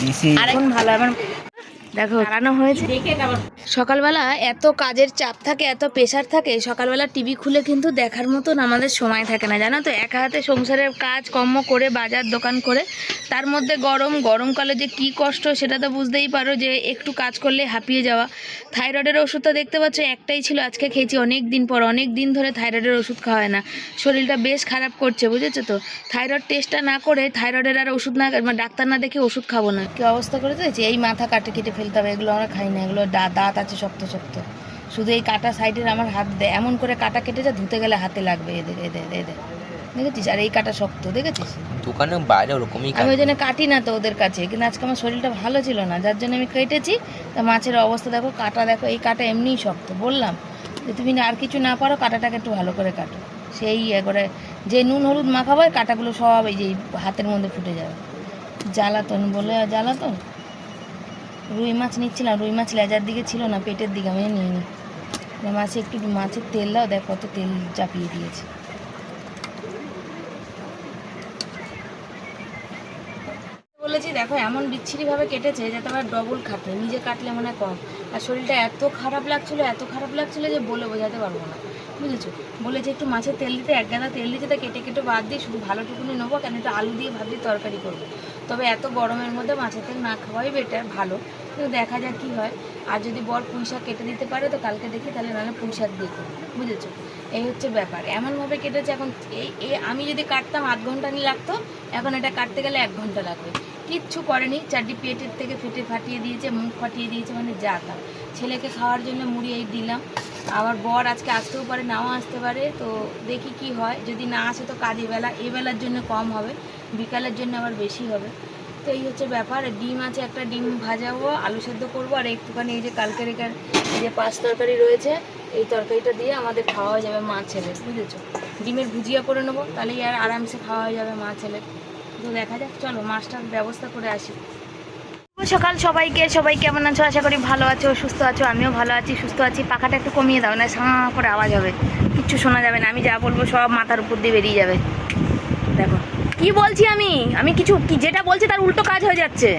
দিছি এখন ভালো আমার দেখো হারানো হয়েছে। সকালবেলা এত কাজের চাপ থাকে এত প্রেশার থাকে সকালবেলা টিভি খুলে কিন্তু দেখার মতন আমাদের সময় থাকে না। জানো তো একা হাতে সংসারের কাজ কর্ম করে বাজার দোকান করে তার মধ্যে গরম গরমকালে যে কি কষ্ট সেটা তো বুঝতেই পারো যে একটু কাজ করলে হাঁপিয়ে যাওয়া। থাইরয়েডের ওষুধ তো দেখতে পাচ্ছ একটাই ছিল আজকে খেয়েছি অনেক দিন পর অনেক দিন ধরে থাইরয়েডের ওষুধ খাওয়া হয় না। শরীরটা বেশ খারাপ করছে বুঝেছ তো? থাইরয়েড টেস্টটা না করে থাইরয়েডের আর ওষুধ না ডাক্তার না দেখে ওষুধ খাব না। কি অবস্থা করে দিয়েছি এই মাথা কাটে কেটে ফেলতে হবে এগুলো আমরা খাই না এগুলো দা- দাঁত আছে শক্ত শক্ত। শুধু এই কাটা সাইডের আমার হাত দেয় এমন করে কাটা কেটে যা ধুতে গেলে হাতে লাগবে এদের এদের এদের। দেখেছিস? আর এই কাটা শক্ত দেখেছিস? দোকানে বাইরে ওরকমই আমি ওই জন্য কাটি না তো ওদের কাছে কিন্তু আজকে আমার শরীরটা ভালো ছিল না যার জন্য আমি কেটেছি। তা মাছের অবস্থা দেখো কাটা দেখো এই কাটা এমনিই শক্ত বললাম। যে তুমি আর কিছু না পারো কাটাটাকে একটু ভালো করে কাটো। সেই একবারে যে নুন হলুদ মাখাবো কাটাগুলো সব এই যে হাতের মধ্যে ফুটে যাবে। জ্বালাতন বলে আর জ্বালাতন? রুই মাছ নিচ্ছিলাম, রুই মাছ লেজার দিকে ছিল না, পেটের দিকে আমি নিয়ে নিই মাছে একটু মাছের তেল দাও, দেখ কত তেল চাপিয়ে দিয়েছে। বলেছি, দেখো, এমন বিচ্ছিরিভাবে কেটেছে যে তোমার ডবল খাটে, নিজে কাটলে মনে কম। আর শরীরটা এত খারাপ লাগছিল, এত খারাপ লাগছিল যে বলে বোঝাতে পারব না, বুঝেছ? বলেছে একটু মাছের তেল দিতে, এক গাদা তেল দিতে, তা কেটে কেটে বাদ দিয়ে শুধু ভালো টুকুনি নেব, কেন একটু আলু দিয়ে দিয়ে তরকারি করব। তবে এত গরমের মধ্যে মাছের তেল না খাওয়াই বেটার ভালো। কিন্তু দেখা যাক কী হয়। আর যদি বর পুঁই শাক কেটে দিতে পারে, তো কালকে দেখি, তাহলে নাহলে পুঁই শাক করব, বুঝেছ? এই হচ্ছে ব্যাপার। এমনভাবে কেটেছে এখন, এই এই আমি যদি কাটতাম আধ ঘণ্টা নিয়ে লাগতো এখন এটা কাটতে গেলে এক ঘণ্টা লাগবে। কিচ্ছু করেনি, চারটি পেটের থেকে ফেটে ফাটিয়ে দিয়েছে, মুখ ফাটিয়ে দিয়েছে মানে যা তা। ছেলেকে খাওয়ার জন্য মুড়ি এই দিলাম। আবার বর আজকে আসতেও পারে, নাও আসতে পারে, তো দেখি কি হয়। যদি না আসে তো কাজে বেলা এই বেলার জন্য কম হবে, বিকালের জন্য আবার বেশি হবে। তো এই হচ্ছে ব্যাপার ডিম আছে, একটা ডিম ভাজাবো, আলু সেদ্ধ করব, আর একটুখানি এই যে কালকের এখানে যে পাঁচ তরকারি রয়েছে, এই তরকারিটা দিয়ে আমাদের খাওয়া হয়ে যাবে মা ছেলে বুঝেছ? ডিমের ভুজিয়া করে নেব, তাহলেই আর আরামসে খাওয়া হয়ে যাবে মা ছেলে তো দেখা যাক, চলো, মাছটার ব্যবস্থা করে আসি। সকাল সবাইকে। সবাই কেমন আছো? আশা করি ভালো আছো, সুস্থ আছো, আমিও ভালো আছি, সুস্থ আছি। পাখাটা একটু কমিয়ে দাও, না সাঁ করে আওয়াজ হবে। কিচ্ছু শোনা যাবে না, আমি যা বলব সব মাথার উপর দিয়ে বেরিয়ে যাবে। দেখো, কি বলছি আমি? আমি কিছু, কি যেটা বলছি তার উল্টো কাজ হয়ে যাচ্ছে।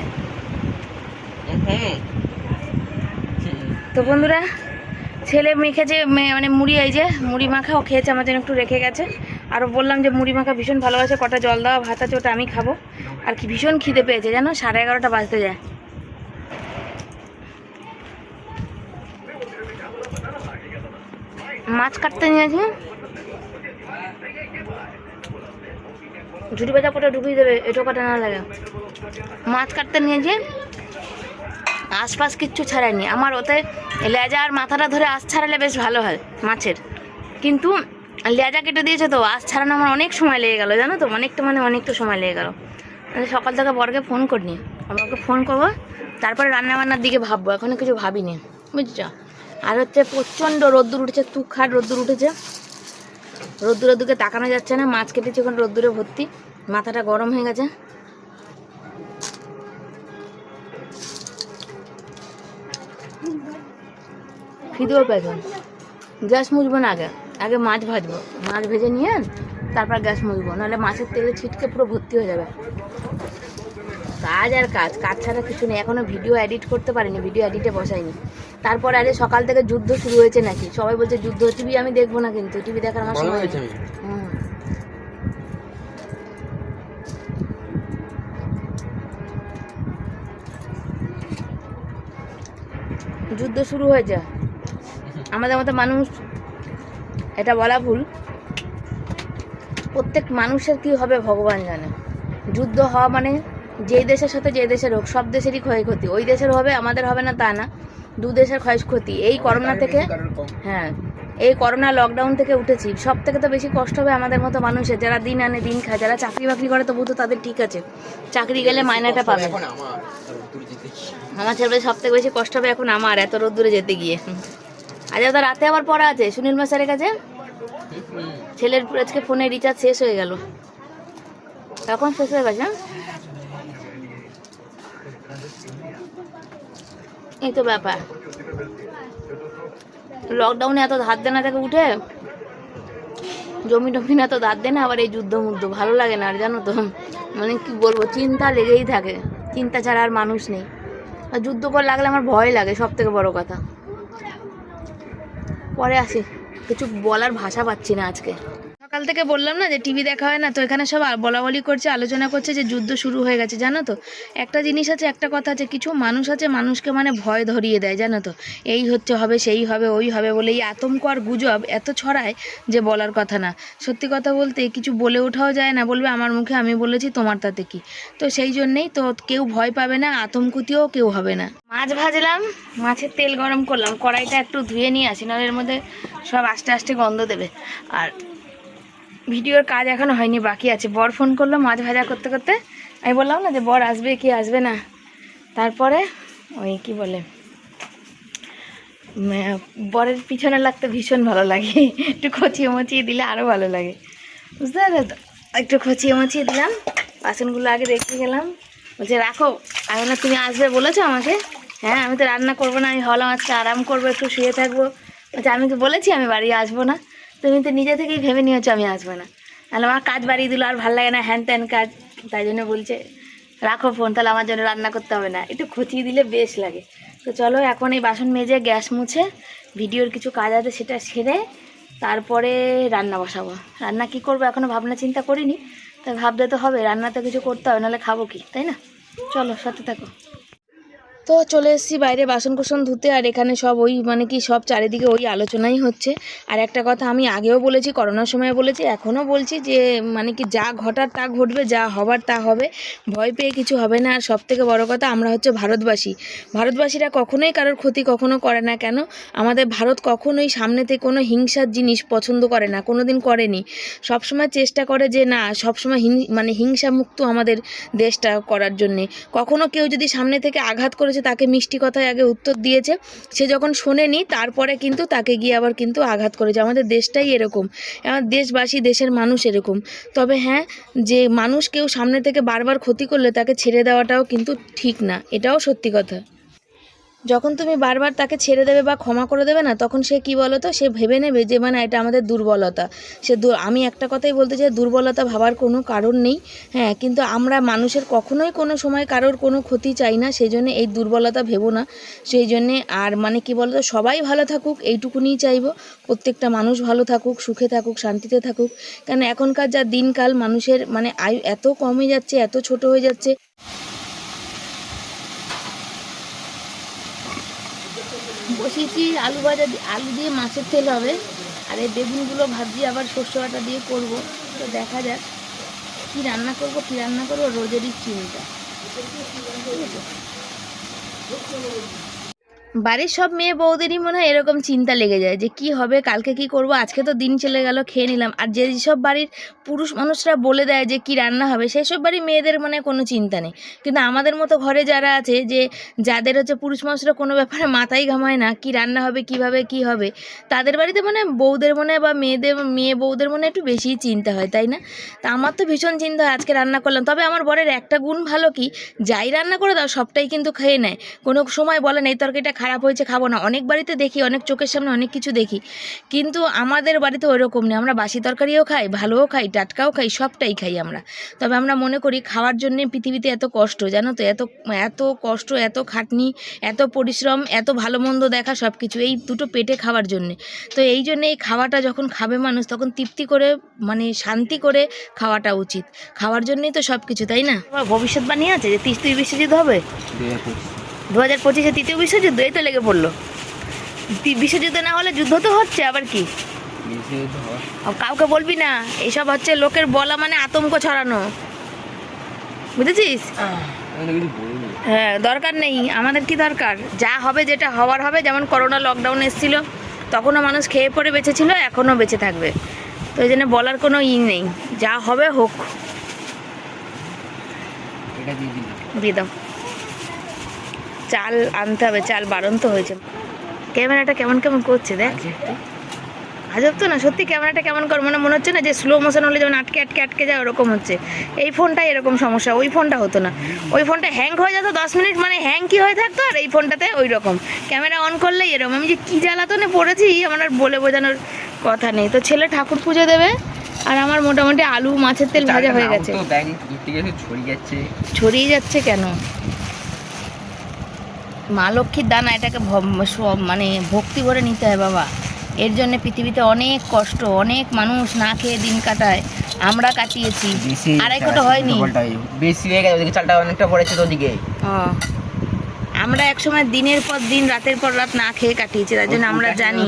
তো বন্ধুরা, ছেলে মেখেছে মানে মুড়ি এই যে, মুড়ি মাখা, ও খেয়েছে, আমার জন্য একটু রেখে গেছে। আরও বললাম যে মুড়ি মাখা ভীষণ ভালোবাসে, কটা জল দেওয়া ভাত আছে, ওটা আমি খাব। আর কি ভীষণ খিদে পেয়েছে, জানো? সাড়ে এগারোটা বাজতে যায়। মাছ কাটতে নিয়েছি। ঝুড়ি বাজা করে ঢুকিয়ে দেবে এটো কাটা না লাগে। মাছ কাটতে নিয়েছি। আশপাশ কিচ্ছু ছাড়ায়নি আমার ওতে লেজা আর মাথাটা ধরে আঁশ ছাড়ালে বেশ ভালো হয় মাছের। কিন্তু লেজা কেটে দিয়েছে তো, আঁশ ছাড়ানো আমার অনেক সময় লেগে গেলো, জানো তো? অনেকটা মানে অনেকটা সময় লেগে গেলো। সকাল থেকে বরকে ফোন করিনি। আমাকে ফোন করব, তারপরে রান্নাবান্নার দিকে ভাববো, এখনও কিছু ভাবিনি। বুঝছ? আর হচ্ছে প্রচণ্ড রোদ্দুর উঠেছে, তুখার রোদ্দুর উঠেছে। রোদ্দুরের দিকে তাকানো যাচ্ছে না, মাছ কেটেছি ওখানে রোদ্দুরে ভর্তি, মাথাটা গরম হয়ে গেছে। খিদেও পেয়েছে গ্যাস মুছবো না আগে আগে মাছ ভাজবো। মাছ ভেজে নিয়ে তারপর গ্যাস মুছবো, নাহলে মাছের তেলে ছিটকে পুরো ভর্তি হয়ে যাবে। কাজ আর কাজ কাজ ছাড়া কিছু নেই, এখনও ভিডিও এডিট করতে পারিনি ভিডিও এডিটে বসাইনি। তারপর আরে সকাল থেকে যুদ্ধ শুরু হয়েছে নাকি? সবাই বলছে যুদ্ধ টিভি আমি দেখব না কিন্তু টিভি দেখার আমার সময়। হুম। যুদ্ধ শুরু হয়েছে। আমাদের মতো মানুষ এটা বলা ভুল। প্রত্যেক মানুষের কি হবে ভগবান জানে। যুদ্ধ হওয়া মানে যেই দেশের সাথে যে দেশের হোক সব দেশেরই ক্ষয়ক্ষতি। ওই দেশের হবে আমাদের হবে না তা না। দু দেশের ক্ষয়ক্ষতি এই করোনা থেকে হ্যাঁ এই করোনা লকডাউন থেকে উঠেছি। সব থেকে তো বেশি কষ্ট হবে আমাদের মতো মানুষের যারা দিন আনে দিন খায় যারা চাকরি বাকরি করে তবু তো তাদের ঠিক আছে। চাকরি গেলে মাইনাটা পাবে। আমার ছেলে সব থেকে বেশি কষ্ট হবে এখন আমার এত রোদ্দুরে যেতে গিয়ে। আজ তো রাতে আবার পড়া আছে? সুনীল মাস্টারের কাছে? ছেলের আজকে ফোনে রিচার্জ শেষ হয়ে গেল। তখন শেষ হয়ে গেছে? এই তো ব্যাপার। লকডাউনে এত ধার দেনা থেকে উঠে? জমি টমি না তো ধার দেনা আবার এই যুদ্ধ মুদ্ধ ভালো লাগে না আর, জানো তো? মানে কি বলব, চিন্তা লেগেই থাকে। চিন্তা ছাড়া আর মানুষ নেই। আর যুদ্ধ কর লাগলে আমার ভয় লাগে সব থেকে বড় কথা। পরে আসি। কিছু বলার ভাষা পাচ্ছি না আজকে। সকাল থেকে বললাম না যে টিভি দেখা হয় না, তো এখানে সব আ- বলা বলি করছে, আলোচনা করছে যে যুদ্ধ শুরু হয়ে গেছে, জানো তো? একটা জিনিস আছে, একটা কথা আছে, কিছু মানুষ আছে, মানুষকে মানে ভয় ধরিয়ে দেয়, জানো তো? এই হচ্ছে হবে, সেই হবে, ওই হবে বলে এই আতঙ্ক আর গুজব এত ছড়ায় যে বলার কথা না। সত্যি কথা বলতে কিছু বলে ওঠাও যায় না, বলবে আমার মুখে আমি বলেছি, তোমার তাতে কি? তো সেই জন্যেই তো কেউ ভয় পাবে না, আতঙ্কতিও কেউ হবে না। মাছ ভাজলাম, মাছের তেল গরম করলাম, কড়াইটা একটু ধুয়ে নিয়ে আসি, নাহলে এর মধ্যে সব আস্তে আস্তে গন্ধ দেবে। আর ভিডিওর কাজ এখনও হয়নি, বাকি আছে। বর ফোন করল মাছ ভাজা করতে করতে। আমি বললাম না যে বর আসবে কি আসবে না। তারপরে ওই কি বলে বরের পিছনে লাগতে ভীষণ ভালো লাগে। একটু খচিয়ে মচিয়ে দিলে আরও ভালো লাগে। বুঝতে পারলে তো? একটু খচিয়ে মচিয়ে দিলাম। বাসনগুলো আগে রেখে গেলাম। বলছে, রাখো। আমি না তুমি আসবে বলেছ আমাকে? হ্যাঁ আমি তো রান্না করব না। আমি হলাম আজকে আরাম করব, একটু শুয়ে থাকব। বলছে, আমি তো বলেছি আমি বাড়ি আসব না। তুমি তো নিজে থেকেই ভেবে নিয়েছো আমি আসব না। তাহলে আমার কাজ বাড়িয়ে দিল, আর ভালো লাগে না হ্যান ত্যান কাজ। তাই জন্য বলছে, রাখো ফোন তাহলে আমার জন্য রান্না করতে হবে না। একটু খতিয়ে দিলে বেশ লাগে। তো চলো, এখন এই বাসন মেজে গ্যাস মুছে, ভিডিওর কিছু কাজ আছে সেটা সেরে তারপরে রান্না বসাবো। রান্না কি করব এখনও ভাবনা চিন্তা করিনি, তাই ভাবতে তো হবে, রান্না তো কিছু করতে হবে, নাহলে খাব কি, তাই না? চলো, সাথে থাকো। তো চলে এসেছি বাইরে বাসন কোসন ধুতে, আর এখানে সব ওই মানে কি সব চারিদিকে ওই আলোচনাই হচ্ছে। আর একটা কথা আমি আগেও বলেছি, করোনার সময় বলেছি, এখনও বলছি যে মানে কি যা ঘটার তা ঘটবে, যা হবার তা হবে। ভয় পেয়ে কিছু হবে না। আর সব থেকে বড় কথা, আমরা হচ্ছে ভারতবাসী। ভারতবাসীরা কখনোই কারোর ক্ষতি কখনো করে না। কেন? আমাদের ভারত কখনোই সামনেতে কোনো হিংসার জিনিস পছন্দ করে না কোনো দিন করেনি। সবসময় চেষ্টা করে যে না, সবসময় হিং মানে হিংসামুক্ত আমাদের দেশটা করার জন্যে। কখনো কেউ যদি সামনে থেকে আঘাত করেছে তাকে মিষ্টি কথায় আগে উত্তর দিয়েছে, সে যখন শোনেনি, তারপরে কিন্তু তাকে গিয়ে আবার কিন্তু আঘাত করেছে। আমাদের দেশটাই এরকম। আমার দেশবাসী দেশের মানুষ এরকম। তবে হ্যাঁ যে মানুষ কেউ সামনে থেকে বারবার ক্ষতি করলে তাকে ছেড়ে দেওয়াটাও কিন্তু ঠিক না। এটাও সত্যি কথা। যখন তুমি বারবার তাকে ছেড়ে দেবে বা ক্ষমা করে দেবে না, তখন সে কি বলো তো সে ভেবে নেবে যে মানে এটা আমাদের দুর্বলতা। সে আমি একটা কথাই বলতে চাই, দুর্বলতা ভাবার কোনো কারণ নেই হ্যাঁ কিন্তু আমরা মানুষের কখনোই কোনো সময় কারোর কোনো ক্ষতি চাই না, সেই জন্য এই দুর্বলতা ভেবো না। সেই জন্যে আর মানে কি বলতো, সবাই ভালো থাকুক, এইটুকুনিই চাইব, প্রত্যেকটা মানুষ ভালো থাকুক, সুখে থাকুক, শান্তিতে থাকুক। কেন, এখনকার যা দিনকাল, মানুষের মানে আয়ু এত কমে যাচ্ছে, এত ছোট হয়ে যাচ্ছে। বসিয়েছি আলু ভাজা আলু দিয়ে মাছের তেল হবে। আর এই বেগুনগুলো ভাবছি আবার সর্ষে আটা দিয়ে করব। তো দেখা যাক কী রান্না করব, কী রান্না করব, রোজেরই চিন্তা। ঠিক আছে? বাড়ির সব মেয়ে বউদেরই মনে হয় এরকম চিন্তা লেগে যায় যে কি হবে, কালকে কি করব? আজকে তো দিন চলে গেল, খেয়ে নিলাম। আর যে সব বাড়ির পুরুষ মানুষরা বলে দেয় যে কি রান্না হবে সেই সব বাড়ির মেয়েদের মানে কোনো চিন্তা নেই। কিন্তু আমাদের মতো ঘরে যারা আছে যে যাদের হচ্ছে পুরুষ মানুষরা কোনো ব্যাপারে মাথায় ঘামায় না, কি রান্না হবে, কীভাবে, কি হবে, তাদের বাড়িতে মানে বউদের মনে বা মেয়েদের, মেয়ে বউদের মনে একটু বেশিই চিন্তা হয়, তাই না? তা আমার তো ভীষণ চিন্তা হয় আজকে রান্না করলাম। তবে আমার বরের একটা গুণ ভালো কি, যাই রান্না করে দাও, সবটাই কিন্তু খেয়ে নেয়। কোনো সময় বলে না, এই তরকারিটা খারাপ হয়েছে খাব না। অনেক বাড়িতে দেখি অনেক চোখের সামনে অনেক কিছু দেখি। কিন্তু আমাদের বাড়িতে ওই রকম নেই। আমরা বাসি তরকারিও খাই ভালোও খাই টাটকাও খাই সবটাই খাই আমরা। তবে আমরা মনে করি খাওয়ার জন্যে পৃথিবীতে এত কষ্ট জানো তো? এত এত কষ্ট এত খাটনি এত পরিশ্রম এত ভালো মন্দ দেখা সব কিছু এই দুটো পেটে খাওয়ার জন্যে। তো এই জন্যে এই খাওয়াটা যখন খাবে মানুষ তখন তৃপ্তি করে মানে শান্তি করে খাওয়াটা উচিত। খাওয়ার জন্যই তো সব কিছু তাই না? তোমার ভবিষ্যৎবাণী আছে যে তৃতীয় বিশ্বযুদ্ধ হবে? দু হাজার পঁচিশে তৃতীয় বিশ্বযুদ্ধ এই তো লেগে পড়ল। বিশ্বযুদ্ধ না হলে যুদ্ধ তো হচ্ছে আবার কি? কাউকে বলবি না এইসব হচ্ছে লোকের বলা মানে আতঙ্ক ছড়ানো। বুঝেছিস? হ্যাঁ দরকার নেই আমাদের কি দরকার? যা হবে যেটা হওয়ার হবে যেমন করোনা লকডাউন এসেছিল তখনও মানুষ খেয়ে পড়ে বেঁচে ছিল এখনও বেঁচে থাকবে। তো এই জন্য বলার কোনো ই নেই যা হবে হোক। দিয়ে দাও। চাল আনতে হবে চাল বারন্ত হয়েছে। ক্যামেরাটা কেমন কেমন করছে দেখ। আজব তো না সত্যি ক্যামেরাটা কেমন কর মানে মনে হচ্ছে না যে স্লো মোশন হলে যেমন আটকে আটকে আটকে যায় ওরকম হচ্ছে। এই ফোনটাই এরকম সমস্যা ওই ফোনটা হতো না। ওই ফোনটা হ্যাং হয়ে যেত দশ মিনিট মানে হ্যাং কি হয়ে থাকতো আর এই ফোনটাতে ওই রকম ক্যামেরা অন করলেই এরকম। আমি যে কী জ্বালাতনে পড়েছি আমার আর বলে বোঝানোর কথা নেই। তো ছেলে ঠাকুর পুজো দেবে আর আমার মোটামুটি আলু মাছের তেল ভাজা হয়ে গেছে। তো ছড়িয়ে যাচ্ছে কেন? মা লক্ষ্মীর দানা এটাকে মানে ভক্তি ভরে নিতে হয় বাবা। এর জন্য পৃথিবীতে অনেক কষ্ট অনেক মানুষ না খেয়ে দিন কাটায়। আমরা কাটিয়েছি। আড়াই কোটা হয়নি। বেশি হয়ে গেছে ওদিকে চালটা অনেকটা পড়েছে তো ওদিকে। আমরা একসময় দিনের পর দিন রাতের পর রাত না খেয়ে কাটিয়েছি তার জন্য আমরা জানি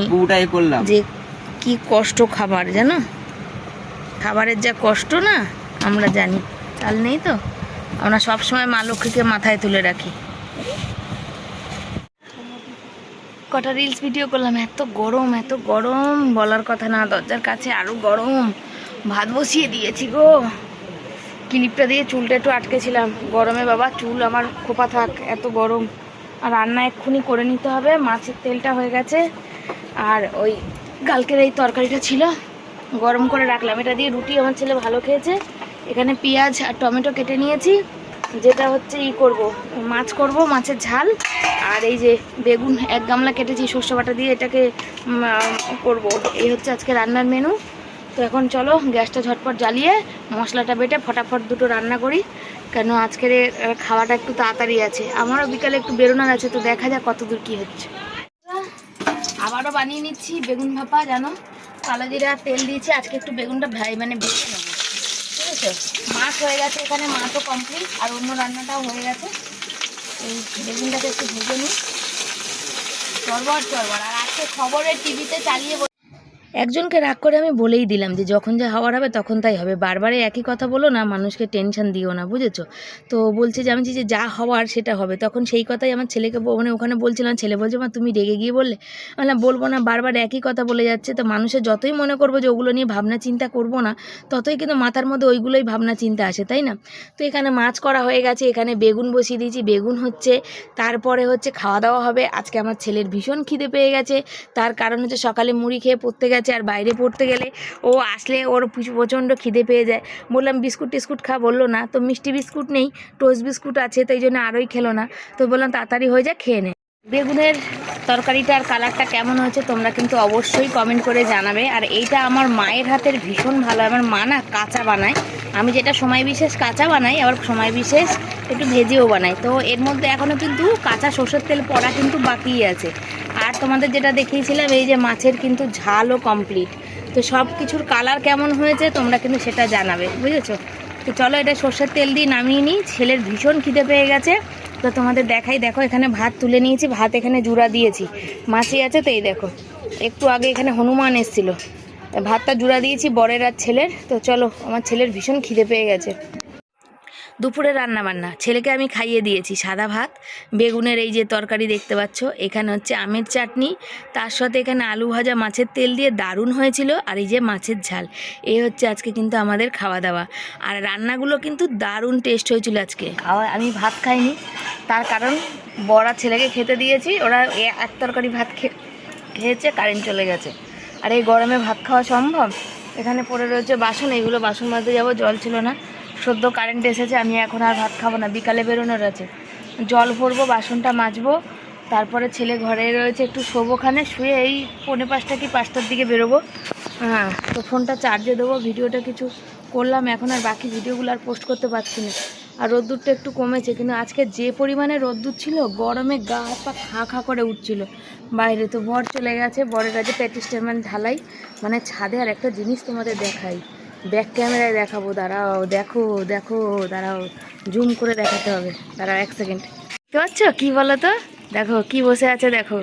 যে কি কষ্ট খাবার জানো? খাবারের যা কষ্ট না আমরা জানি। চাল নেই তো? আমরা সবসময় মা লক্ষ্মীকে মাথায় তুলে রাখি। কটা রিলস ভিডিও করলাম? এত গরম এত গরম। বলার কথা না, দরজার কাছে আরও গরম। ভাত বসিয়ে দিয়েছি গো। ক্লিপটা দিয়ে চুলটা একটু আটকেছিলাম। গরমে বাবা, চুল আমার খোপা থাক, এত গরম। আর রান্না এক্ষুনি করে নিতে হবে। মাছের তেলটা হয়ে গেছে। আর ওই কালকের এই তরকারিটা ছিল। গরম করে রাখলাম। এটা দিয়ে রুটি আমার ছেলে ভালো খেয়েছে। এখানে পেঁয়াজ আর টমেটো কেটে নিয়েছি। যেটা হচ্ছে ই করব, মাছ করব, মাছের ঝাল, আর এই যে বেগুন, এক গামলা কেটেছি সর্ষে বাটা দিয়ে এটাকে করব। এই হচ্ছে আজকে রান্নার মেনু তো এখন চলো গ্যাসটা ঝটপট জ্বালিয়ে মশলাটা বেটে ফটাফট দুটো রান্না করি, কেন আজকের খাওয়াটা একটু তাড়াতাড়ি আছে। আমারও বিকালে একটু বেরোনোর আছে, তো দেখা যাক কত দূর কী হচ্ছে। আবারও বানিয়ে নিচ্ছি বেগুন ভাপা, জানো? কালো জিরা তেল দিয়েছি, আজকে একটু বেগুনটা ভাই মানে বেছে নেব। আছে? মাছ হয়ে গেছে এখানে, মাছও কমপ্লিট আর অন্য রান্নাটাও হয়ে গেছে। এই বেগুনটাকে একটু ভেজে নিই। চরবর চরবার আর আজকে খবরের টিভিতে চালিয়ে একজনকে রাগ করে আমি বলেই দিলাম যে যখন যা হওয়ার হবে তখন তাই হবে। বারবারে একই কথা বলো না, মানুষকে টেনশন দিও না, বুঝেছ? তো বলছে যে, আমি যে যা হওয়ার সেটা হবে। তখন সেই কথাই আমার ছেলেকে মানে ওখানে বলছিলাম ছেলে বলছে, মা, তুমি রেগে গিয়ে বললে? মানে বলব না, বারবার একই কথা বলে যাচ্ছে। তো মানুষের যতই মনে করব যে ওগুলো নিয়ে ভাবনা চিন্তা করব না, ততই কিন্তু মাথার মধ্যে ওইগুলোই ভাবনা চিন্তা আসে, তাই না? তো এখানে মাছ করা হয়ে গেছে, এখানে বেগুন বসিয়ে দিয়েছি, বেগুন হচ্ছে, তারপরে হচ্ছে খাওয়া দাওয়া হবে। আজকে আমার ছেলের ভীষণ খিদে পেয়ে গেছে, তার কারণ হচ্ছে সকালে মুড়ি খেয়ে পড়তে গেছে। আর বাইরে পড়তে গেলে ও আসলে ওর প্রচ- প্রচণ্ড খিদে পেয়ে যায়। বললাম, বিস্কুট টিস্কুট খা, বলল, না, তো মিষ্টি বিস্কুট নেই, টোস্ট বিস্কুট আছে, তাই জন্য আরোই খেলো না। তো বললাম, তাড়াতাড়ি হয়ে যা, খেয়ে নে। বেগুনের তরকারিটা আর কালারটা কেমন হয়েছে তোমরা কিন্তু অবশ্যই কমেন্ট করে জানাবে। আর এইটা আমার মায়ের হাতের ভীষণ ভালো, আমার মা না কাঁচা বানায়। আমি যেটা সময় বিশেষ কাঁচা বানাই, আবার সময় বিশেষ একটু ভেজেও বানাই। তো এর মধ্যে এখনও কিন্তু কাঁচা সর্ষের তেল পড়া কিন্তু বাকিই আছে। আর তোমাদের যেটা দেখিয়েছিলাম, এই যে মাছের কিন্তু ঝালও কমপ্লিট তো সব কিছুর কালার কেমন হয়েছে তোমরা কিন্তু সেটা জানাবে, বুঝেছ? তো চলো এটা সর্ষের তেল দিয়ে নামিয়ে নিই। ছেলের ভীষণ খিদে পেয়ে গেছে। তো তোমাদের দেখাই, দেখো এখানে ভাত তুলে নিয়েছি, ভাত এখানে জুড়া দিয়েছি। মাছি আছে তো এই দেখো, একটু আগে এখানে হনুমান এসেছিল। ভাতটা জুড়া দিয়েছি বরের আর ছেলের। তো চলো, আমার ছেলের ভীষণ খিদে পেয়ে গেছে। দুপুরে রান্না বান্না ছেলেকে আমি খাইয়ে দিয়েছি, সাদা ভাত, বেগুনের এই যে তরকারি দেখতে পাচ্ছ, এখানে হচ্ছে আমের চাটনি, তার সাথে এখানে আলু ভাজা, মাছের তেল দিয়ে দারুণ হয়েছিল, আর এই যে মাছের ঝাল এই হচ্ছে আজকে কিন্তু আমাদের খাওয়া দাওয়া আর রান্নাগুলো কিন্তু দারুণ টেস্ট হয়েছিল আজকে। খাওয়া আমি ভাত খাইনি, তার কারণ বড়া ছেলেকে খেতে দিয়েছি, ওরা এ- এক তরকারি ভাত খেয়েছে, কারেন্ট চলে গেছে। আর এই গরমে ভাত খাওয়া সম্ভব? এখানে পড়ে রয়েছে বাসন এইগুলো বাসন মাজতে যাব, জল ছিল না। সদ্য কারেন্ট এসেছে, আমি এখন আর ভাত খাব না। বিকালে বেরোনোর আছে। জল ভরবো, বাসনটা মাজবো, তারপরে ছেলে ঘরে রয়েছে, একটু শোবোখানে শুয়ে এই পৌনে পাঁচটা কি পাঁচটার দিকে বেরোবো। হ্যাঁ তো ফোনটা চার্জে দেবো, ভিডিওটা কিছু করলাম, এখন আর বাকি ভিডিওগুলো আর পোস্ট করতে পারছি না। আর রোদ্দুরটা একটু কমেছে, কিন্তু আজকে যে পরিমাণে রোদ্দুর ছিল, গরমে গা পা খা খা করে উঠছিল। বাইরে তো বর চলে গেছে, বরের কাছে প্যাটিস্টেমান ঢালাই মানে ছাদে আর একটা জিনিস তোমাদের দেখাই। ব্যাক ক্যামেরায় দেখাবো, দাঁড়াও, দেখো দেখো, দাঁড়াও, জুম করে দেখাতে হবে, দাঁড়াও এক সেকেন্ড। বুঝতে পারছ কী বলো তো দেখো, কি বসে আছে দেখো।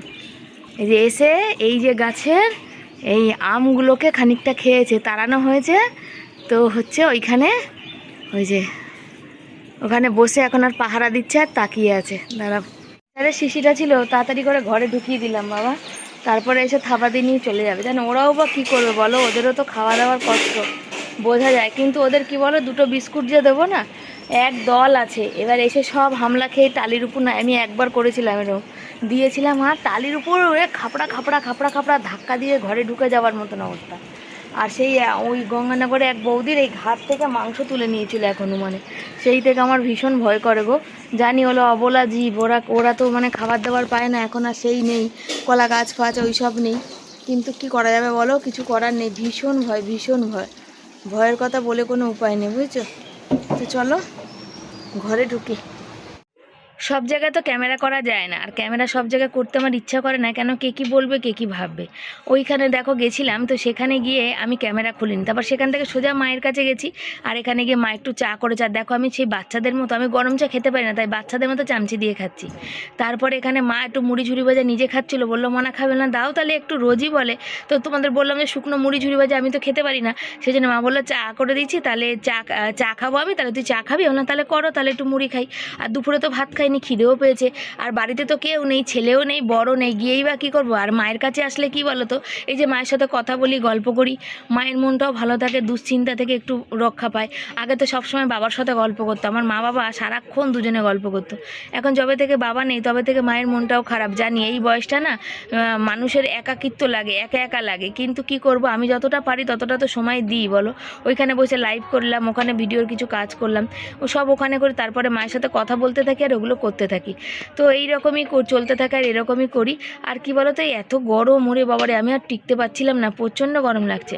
এই যে এসে এই যে গাছের এই আমগুলোকে খানিকটা খেয়েছে, তাড়ানো হয়েছে, তো হচ্ছে ওইখানে ওই যে ওখানে বসে এখন আর পাহারা দিচ্ছে আর তাকিয়ে আছে দাঁড়া আরে শিশিটা ছিল, তাড়াতাড়ি করে ঘরে ঢুকিয়ে দিলাম, বাবা। তারপরে এসে থাবা দিয়ে নিয়ে চলে যাবে। জানো, ওরাও বা কী করবে বলো? ওদেরও তো খাওয়া দাওয়ার কষ্ট। বোঝা যায়, কিন্তু ওদের কি বলো, দুটো বিস্কুট যে দেবো না, এক দল আছে। এবার এসে সব হামলা খেয়ে টালির উপর না, আমি একবার করেছিলাম এরকম। দিয়েছিলাম আর টালির উপর, ওরে খাপড়া খাপড়া খাপড়া খাপড়া, ধাক্কা দিয়ে ঘরে ঢুকে যাওয়ার মতন অবস্থা। আর সেই ওই গঙ্গানগরে এক বৌদির এই ঘাট থেকে মাংস তুলে নিয়েছিল এখনও মানে সেই থেকে আমার ভীষণ ভয় করে গো। জানি হলো অবলা জীব, ওরা ওরা তো মানে খাবার দাবার পায় না, এখন আর সেই নেই। কলা গাছ ফাছ ওই সব নেই। কিন্তু কি করা যাবে বলো? কিছু করার নেই। ভীষণ ভয় ভীষণ ভয়। ভয়ের কথা বলে কোনো উপায় নেই বুঝছ? তো চলো ঘরে ঢুকি। সব জায়গায় তো ক্যামেরা করা যায় না, আর ক্যামেরা সব জায়গায় করতে আমার ইচ্ছা করে না, কেন কে কী বলবে, কে কী ভাববে। ওইখানে দেখো গেছিলাম, তো সেখানে গিয়ে আমি ক্যামেরা খুলিনি। তারপর সেখান থেকে সোজা মায়ের কাছে গেছি, আর এখানে গিয়ে মা একটু চা করেছে। আর দেখো আমি সেই বাচ্চাদের মতো, আমি গরম চা খেতে পারি না, তাই বাচ্চাদের মতো চামচি দিয়ে খাচ্ছি। তারপরে এখানে মা একটু মুড়ি ঝুড়ি ভাজা নিজে খাচ্ছিলো, বলল, মনা, খাবে না, দাও তাহলে একটু রোজই বলে। তো তোমাদের বললাম যে, শুকনো মুড়ি ঝুড়ি ভাজা আমি তো খেতে পারি না। সেই জন্য মা বলল, চা করে দিচ্ছি, তাহলে চা চা খাব আমি, তাহলে তুই চা খাবি? না তাহলে করো, তাহলে একটু মুড়ি খাই। আর দুপুরে তো ভাত খাইনি খিদেও পেয়েছে। আর বাড়িতে তো কেউ নেই, ছেলেও নেই বড় নেই, গিয়েই বা কী করব? আর মায়ের কাছে আসলে কি বলো তো এই যে মায়ের সাথে কথা বলি, গল্প করি, মায়ের মনটাও ভালো থাকে, দুশ্চিন্তা থেকে একটু রক্ষা পায়। আগে তো সবসময় বাবার সাথে গল্প করতো, আমার মা বাবা সারাক্ষণ দুজনে গল্প করতো। এখন যবে থেকে বাবা নেই, তবে থেকে মায়ের মনটাও খারাপ। জানি এই বয়সটা না মানুষের একাকিত্ব লাগে, একা একা লাগে। কিন্তু কি করব? আমি যতটা পারি ততটা তো সময় দিই, বলো। ওইখানে বসে লাইভ করলাম, ওখানে ভিডিওর কিছু কাজ করলাম। ও সব ওখানে করে তারপরে মায়ের সাথে কথা বলতে থাকি আর ওগুলো করতে থাকি। তো এই রকমই চলতে থাকে আর এরকমই করি। আর কি বলো তো এত গরম, ওরে বাবারে, আমি আর টিকতে পারছিলাম না, প্রচণ্ড গরম লাগছে।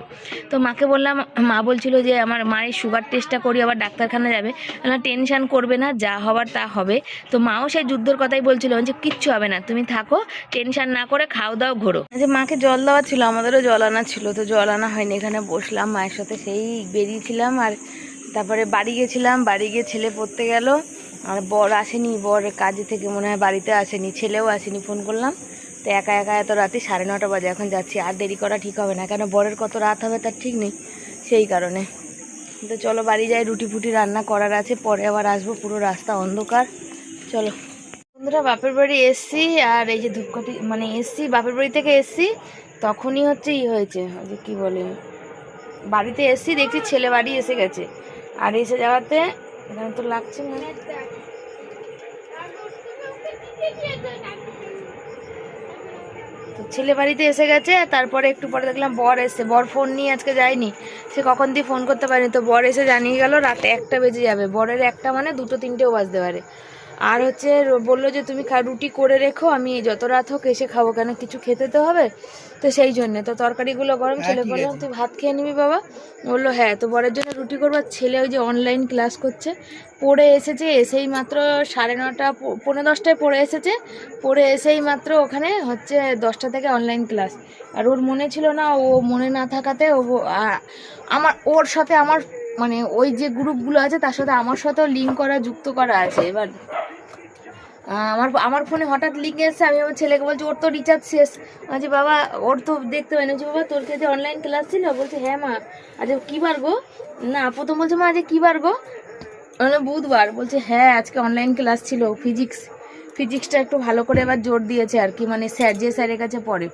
তো মাকে বললাম, মা বলছিল যে, আমার মায়ের সুগার টেস্টটা করি আবার ডাক্তারখানা যাবে। না টেনশান করবে না, যা হবার তা হবে। তো মাও সেই যুদ্ধর কথাই বলছিল। যে কিচ্ছু হবে না, তুমি থাকো টেনশান না করে খাও দাও, ঘোরো। যে মাকে জল দেওয়া ছিল, আমাদেরও জল আনা ছিল, তো জল আনা হয়নি। এখানে বসলাম, মায়ের সাথে সেই বেরিয়েছিলাম আর তারপরে বাড়ি গেছিলাম, বাড়ি গিয়ে ছেলে পড়তে গেল। আর বর আসেনি, বর কাজে থেকে মনে হয় বাড়িতে আসেনি, ছেলেও আসেনি, ফোন করলাম। তো একা একা এত রাতে সাড়ে নটা বাজে, এখন যাচ্ছি, আর দেরি করা ঠিক হবে না, কেন বরের কত রাত হবে তার ঠিক নেই, সেই কারণে। তো চলো বাড়ি যাই রুটি ফুটি রান্না করার আছে, পরে আবার আসব, পুরো রাস্তা অন্ধকার। চলো। বন্ধুরা, বাপের বাড়ি এসছি, আর এই যে ধূপকাঠি মানে এসছি, বাপের বাড়ি থেকে এসছি, তখনই হচ্ছে ই হয়েছে যে কী বলে, বাড়িতে এসছি, দেখছি ছেলে বাড়ি এসে গেছে। আর এসে যাওয়াতে এখানে তো লাগছে না তো ছেলে বাড়িতে এসে গেছে তারপরে একটু পরে দেখলাম বর এসে বর ফোন নিয়ে আজকে যায়নি। সে কখন দিয়ে ফোন করতে পারেনি। তো বর এসে জানিয়ে গেল, রাতে একটা বেজে যাবে। বরের একটা মানে দুটো তিনটেও বাজতে পারে। আর হচ্ছে বলল যে তুমি রুটি করে রেখো আমি যত রাত হোক এসে খাব কেন কিছু খেতে তো হবে? তো সেই জন্য তো তরকারিগুলো গরম হ্যাঁ, ছেলে বললাম তুই ভাত খেয়ে নিবি বাবা। বলল হ্যাঁ তো বরের জন্য রুটি করব। ছেলে ওই যে অনলাইন ক্লাস করছে পড়ে এসেছে এসেই মাত্র সাড়ে নটা পনেরো দশটায় পড়ে এসেছে পড়ে এসেই মাত্র ওখানে হচ্ছে দশটা থেকে অনলাইন ক্লাস আর ওর মনে ছিল না ও মনে না থাকাতে ও আমার ওর সাথে আমার মানে ওই যে গ্রুপগুলো আছে, তার সাথে আমার সাথেও লিঙ্ক করা, যুক্ত করা আছে। এবার আমার আমার ফোনে হঠাৎ লিঙ্ক এসেছে, আমি আমার ছেলেকে বলছি, ওর তো রিচার্জ শেষ। বলছি, বাবা, ওর তো দেখতে পাই না। বাবা, তোর কাছে অনলাইন ক্লাস ছিল? বলছে হ্যাঁ মা। আজকে কী বার গো? না প্রথম বলছে, মা আজকে কী বার গো? বুধবার। বলছে হ্যাঁ আজকে অনলাইন ক্লাস ছিল ফিজিক্স ফিজিক্সটা একটু ভালো করে এবার জোর দিয়েছে আর কি মানে স্যার যে স্যারের কাছে পড়ে।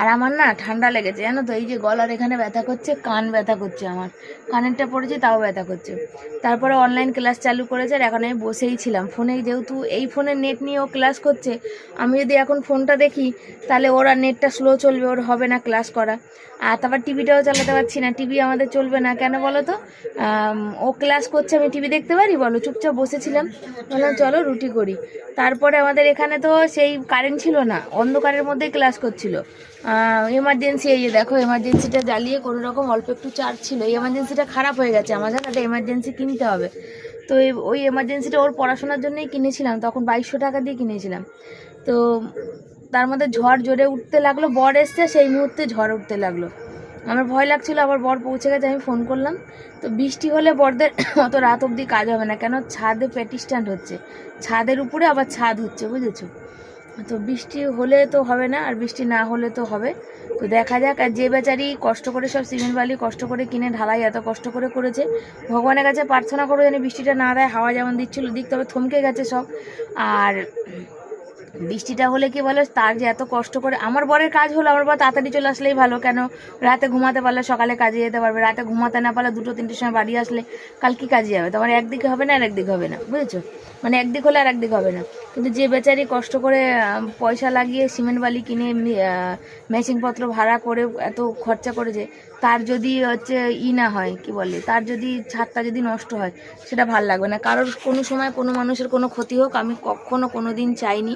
আর আমার না ঠান্ডা লেগেছে, জানো তো? এই যে গলার এখানে ব্যথা করছে, কান ব্যথা করছে আমার। কানেরটা পড়েছে, তাও ব্যথা করছে। তারপরে অনলাইন ক্লাস চালু করেছে আর এখন আমি বসেই ছিলাম। ফোনে যেহেতু এই ফোনের নেট নিয়ে ও ক্লাস করছে, আমি যদি এখন ফোনটা দেখি, তাহলে ওর আর নেটটা স্লো চলবে, ওর হবে না ক্লাস করা। আর তারপর টিভিটাও চালাতে পারছি না টিভি আমাদের চলবে না। কেন বলো তো? ও ক্লাস করছে, আমি টিভি দেখতে পারি? বলো, চুপচাপ বসেছিলাম। বললাম, চলো, রুটি করি। তারপরে আমাদের এখানে তো সেই কারেন্ট ছিল না, অন্ধকারের মধ্যেই ক্লাস করছিল। এমার্জেন্সি এই যে দেখো এমার্জেন্সিটা জ্বালিয়ে কোনো রকম অল্প একটু চার্জ ছিল। এই এমার্জেন্সিটা খারাপ হয়ে গেছে। আমার জানো একটা এমার্জেন্সি কিনতে হবে। তো ওই এমার্জেন্সিটা ওর পড়াশোনার জন্যই কিনেছিলাম। তখন বাইশশো টাকা দিয়ে কিনেছিলাম। তো তার মধ্যে ঝড় জোরে উঠতে লাগল, বর এসছে, সেই মুহূর্তে ঝড় উঠতে লাগল। আমার ভয় লাগছিল, আবার বর পৌঁছে গেছে, আমি ফোন করলাম। তো বৃষ্টি হলে বরদের অত রাত অবধি কাজ হবে না। কেন? ছাদে প্যাটি স্ট্যান্ড হচ্ছে। ছাদের উপরে আবার ছাদ হচ্ছে, বুঝেছ? তো বৃষ্টি হলে তো হবে না, আর বৃষ্টি না হলে তো হবে। তো দেখা যাক, আর যে বেচারি কষ্ট করে সব সিমেন্ট বালি কষ্ট করে কিনে ঢালাই এত কষ্ট করে করেছে, ভগবানের কাছে প্রার্থনা করে যেন বৃষ্টিটা না দেয়, হাওয়া যেমন দিচ্ছিল, দিক তবে থমকে গেছে সব। আর বৃষ্টিটা হলে কি বলো, তার যে এত কষ্ট করে, আমার বরের কাজ হলো, আমার বর তাড়াতাড়ি চলে আসলেই ভালো, কেন রাতে ঘুমাতে পারলে সকালে কাজে যেতে পারবে, রাতে ঘুমাতে না পারলে দুটো তিনটের সময় বাড়ি আসলে কাল কি কাজে যাবে? তোমার একদিকে হবে না আর একদিকে হবে না, বুঝেছ? মানে একদিক হলে আর একদিক হবে না। কিন্তু যে বেচারি কষ্ট করে পয়সা লাগিয়ে সিমেন্ট বালি কিনে মেশিনপত্র ভাড়া করে এত খরচা করেছে তার যদি হচ্ছে ই না হয় কি বলে তার যদি ছাদটা যদি নষ্ট হয় সেটা ভালো লাগবে না। কারোর কোনো সময় কোনো মানুষের কোনো ক্ষতি হোক আমি কখনো কোনো দিন চাইনি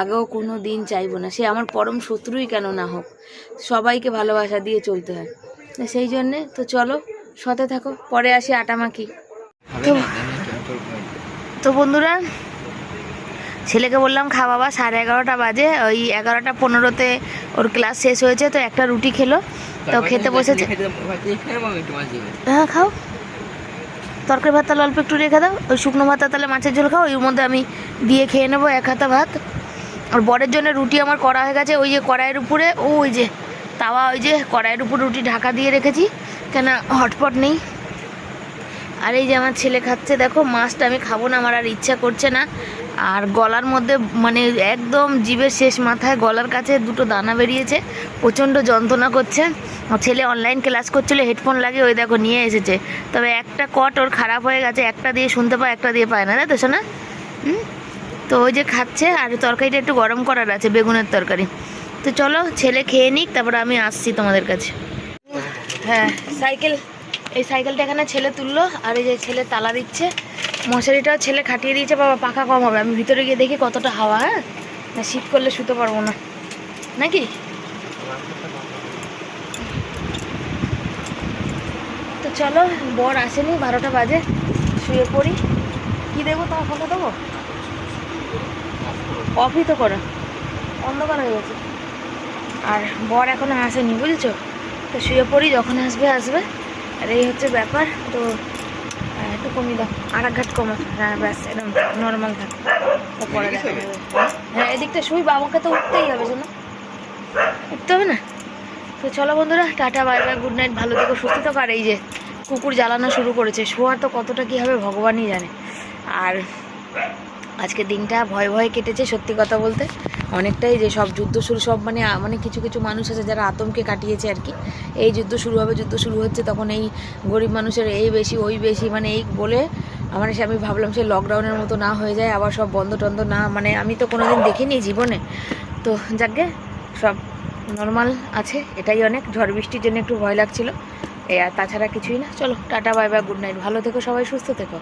আগেও কোনো দিন চাইব না। সে আমার পরম শত্রুই কেন না হোক সবাইকে ভালোবাসা দিয়ে চলতে হয়। সেই জন্যে তো চলো সতে থাকো পরে আসি আটা মাখি তো- না জানি না কেমন করব হয়তো। তো বন্ধুরা ছেলেকে বললাম খা বাবা সাড়ে এগারোটা বাজে ওই এগারোটা পনেরোতে ওর ক্লাস শেষ হয়েছে তো একটা রুটি খেলো। তো খেতে বসেছে। হ্যাঁ খাও। তরকারি ভাত তাহলে অল্প একটু রেখে দাও ওই শুকনো ভাতটা তাহলে মাছের ঝোল খাও ওর মধ্যে আমি দিয়ে খেয়ে নেব এক হাতা ভাত। আর বরের জন্য রুটি আমার করা হয়ে গেছে ওই যে কড়াইয়ের উপরে ওই যে তাওয়া ওই যে কড়াইয়ের উপর রুটি ঢাকা দিয়ে রেখেছি কেন হটপট নেই। আর এই যে আমার ছেলে খাচ্ছে দেখো মাছটা আমি খাব না আমার আর ইচ্ছা করছে না। আর গলার মধ্যে মানে একদম জিভের শেষ মাথায় গলার কাছে দুটো দানা বেরিয়েছে, প্রচণ্ড যন্ত্রণা করছে। ছেলে অনলাইন ক্লাস করছিল হেডফোন লাগিয়ে ওই দেখো নিয়ে এসেছে। তবে একটা কট ওর খারাপ হয়ে গেছে, একটা দিয়ে শুনতে পায়, একটা দিয়ে পায় না, তাই তো শোনা? তো ওই যে খাচ্ছে, আর তরকারিটা একটু গরম করার আছে, বেগুনের তরকারি। তো চলো, ছেলে খেয়ে নিক, তারপরে আমি আসছি তোমাদের কাছে। হ্যাঁ সাইকেল, এই সাইকেলটা এখানে ছেলে তুললো, আর এই যে ছেলে তালা দিচ্ছে। মশারিটাও ছেলে খাটিয়ে দিয়েছে, বাবা, পাখা কম হবে। আমি ভিতরে গিয়ে দেখি কতটা হাওয়া হ্যাঁ? না, শীত করলে শুতে পারব না। নাকি? তো চলো, বর আসেনি, বারোটা বাজে, শুয়ে পড়ি। কি দেবো তোমার ফোনটা দেবো? অফই তো করো। অন্ধকার হয়ে গেছে। আর বর এখনও আসেনি, বুঝেছ? তো শুয়ে পড়ি, যখন আসবে আসবে। আর এই হচ্ছে ব্যাপার। তো কমিয়ে দাও। আর এক ঘাট কমা। হ্যাঁ ব্যাস একদম নর্মাল থাক হ্যাঁ এদিকটা শুই বাবাকে তো উঠতেই হবে জানো? উঠতে হবে না? তো চলো বন্ধুরা tata bye bye good night ভালো থেকো সুস্থ থাকো। আর এই যে কুকুর জ্বালানো শুরু করেছে শোয়ার তো কতটা কী হবে ভগবানই জানে। আর আজকে দিনটা ভয় ভয়ে কেটেছে, সত্যি কথা বলতে। অনেকটাই যে সব যুদ্ধ শুরু, সব মানে মানে কিছু কিছু মানুষ আছে যারা আতঙ্কে কাটিয়েছে আর কি। এই যুদ্ধ শুরু হবে, যুদ্ধ শুরু হচ্ছে, তখন এই গরিব মানুষের এই বেশি, ওই বেশি মানে এই বলে আমার সে, আমি ভাবলাম সে লকডাউনের মতো না হয়ে যায়, আবার সব বন্ধ টন্ধ না মানে আমি তো কোনো দিন দেখিনি জীবনে। তো যাকে সব নর্মাল আছে, এটাই অনেক। ঝড় বৃষ্টির জন্য একটু ভয় লাগছিল। এ, আর তাছাড়া কিছুই না। চলো, tata bye bye good night ভালো থেকো সবাই, সুস্থ থেকো।